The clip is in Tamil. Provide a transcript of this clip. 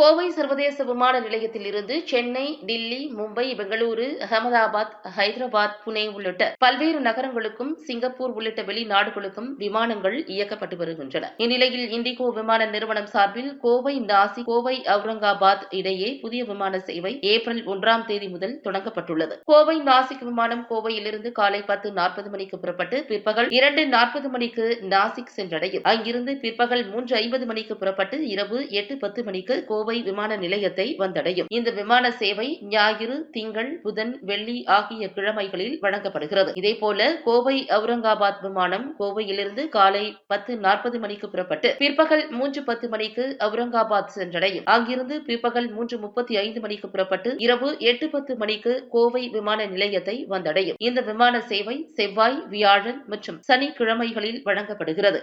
கோவை சர்வதேச விமான நிலையத்தில் இருந்து சென்னை டில்லி மும்பை பெங்களூரு அகமதாபாத் ஹைதராபாத் புனே உள்ளிட்ட பல்வேறு நகரங்களுக்கும் சிங்கப்பூர் உள்ளிட்ட வெளிநாடுகளுக்கும் விமானங்கள் இயக்கப்பட்டு வருகின்றன. இந்நிலையில் இண்டிகோ விமான நிறுவனம் சார்பில் கோவை நாசி கோவை அவுரங்காபாத் இடையே புதிய விமான சேவை ஏப்ரல் ஒன்றாம் தேதி முதல் தொடங்கப்பட்டுள்ளது. கோவை நாசிக் விமானம் கோவையிலிருந்து காலை பத்து நாற்பது மணிக்கு புறப்பட்டு பிற்பகல் இரண்டு நாற்பது மணிக்கு நாசிக் சென்றடையும். அங்கிருந்து பிற்பகல் மூன்று ஐம்பது மணிக்கு புறப்பட்டு இரவு எட்டு பத்து மணிக்கு கோவை விமான நிலையத்தை வந்தடையும். இந்த விமான சேவை ஞாயிறு திங்கள் புதன் வெள்ளி ஆகிய கிழமைகளில் வழங்கப்படுகிறது. இதேபோல கோவை அவுரங்காபாத் விமானம் கோவையிலிருந்து காலை பத்து நாற்பது மணிக்கு புறப்பட்டு பிற்பகல் மூன்று பத்து மணிக்கு அவுரங்காபாத் சென்றடையும். அங்கிருந்து பிற்பகல் மூன்று முப்பத்தி ஐந்து மணிக்கு புறப்பட்டு இரவு எட்டு பத்து மணிக்கு கோவை விமான நிலையத்தை வந்தடையும். இந்த விமான சேவை செவ்வாய் வியாழன் மற்றும் சனிக்கிழமைகளில் வழங்கப்படுகிறது.